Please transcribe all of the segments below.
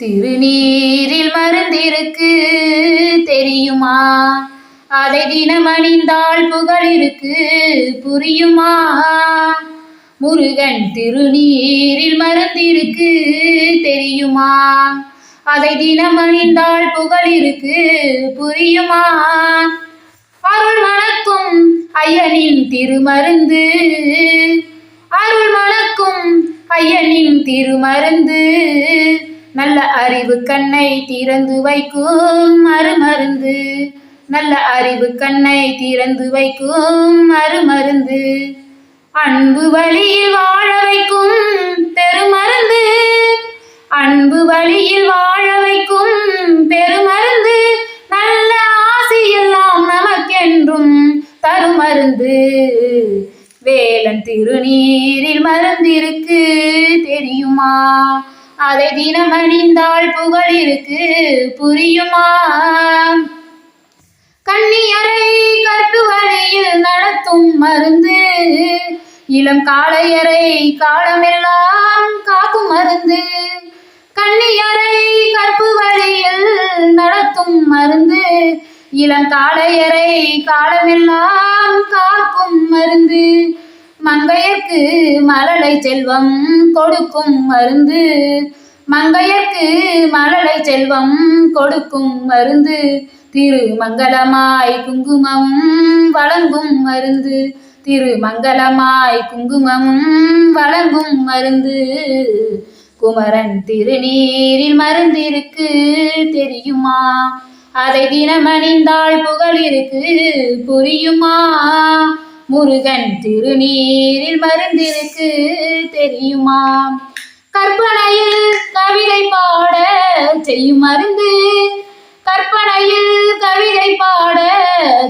திருநீரில் மருந்திருக்கு தெரியுமா? அதை தினம் அணிந்தால் புகழ் இருக்கு புரியுமா? முருகன் திருநீரில் மருந்திருக்கு தெரியுமா? அதை தினம் அணிந்தால் புகழ் இருக்கு புரியுமா? அருள் மணக்கும் ஐயனின் திருமருந்து அருள் மணக்கும் ஐயனின் திருமருந்து நல்ல அறிவு கண்ணை திறந்து வைக்கும் மறுமருந்து. நல்ல அறிவு கண்ணை திறந்து வைக்கும் மறுமருந்து. அன்பு வழியில் வாழ வைக்கும் பெருமருந்து. அன்பு வழியில் வாழ வைக்கும் பெருமருந்து. நல்ல ஆசையெல்லாம் நமக்கென்றும் தருமருந்து. வேலன் திருநீரில் மருந்திருக்கு தெரியுமா? அதை தினம் அணிந்தால் புரியுமா? கண்ணியரை கற்பு நடத்தும் மருந்து இளம் காளையரை காலமெல்லாம் காக்கும் மருந்து. கண்ணியரை கற்பு வழியில் நடத்தும் மருந்து இளம் காளையரை காலமெல்லாம் காக்கும் மருந்து. மங்கையர்க்கு மலலை செல்வம் கொடுக்கும் மருந்து. மங்கையர்க்கு மலலை செல்வம் கொடுக்கும் மருந்து. திருமங்கலமாய் குங்குமம் வழங்கும் மருந்து. திருமங்கலமாய் குங்குமமும் வழங்கும் மருந்து. குமரன் திருநீரில் மருந்திருக்கு தெரியுமா? அதை தினமணிந்தால் புகழிருக்கு புரியுமா? முருகன் திருநீரில் மருந்திருக்கு தெரியுமா கற்பனையில் கவிதை பாட செய்யும் மருந்து. கற்பனையில் கவிதை பாட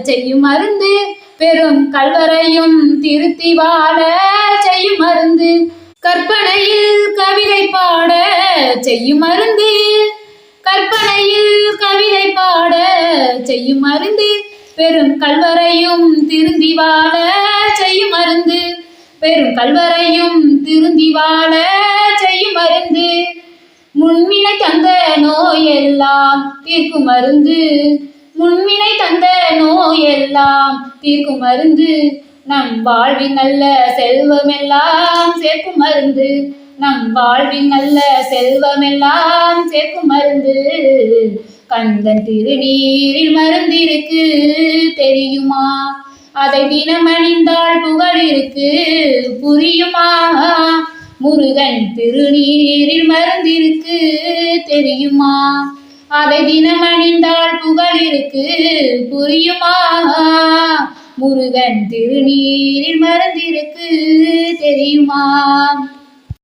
செய்யும் மருந்து. பெரும் கல்வரையும் திருத்தி வாழ செய்யும் மருந்து. கற்பனையில் கவிதை பாட செய்யும் மருந்து. கற்பனையில் கவிதை பாட செய்யும் மருந்து. பெரும் கல்வரையும் திருந்தி வாழ செய்யும் மருந்து. பெரும் கல்வரையும் திருந்தி வாழ செய்யும் மருந்து. முன்வினை தந்த நோயெல்லாம் தீர்க்கும் மருந்து. முன்வினை தந்த நோயெல்லாம் தீர்க்கும் மருந்து. நம் வாழ்வின் நல்ல செல்வமெல்லாம் சேர்க்கும் மருந்து. நம் வாழ்வின் நல்ல செல்வமெல்லாம் சேர்க்கும் மருந்து. கந்தன் திருநீரில் மருந்திருக்கு தெரியுமா? அதை தினமணிந்தால் புகழிருக்கு புகழ் இருக்கு புரியுமா? முருகன் திருநீரில் மருந்திருக்கு தெரியுமா? அதை தினமணிந்தால் புகழிருக்கு புகழ் இருக்கு புரியுமா? முருகன் திருநீரில் மருந்திருக்கு தெரியுமா?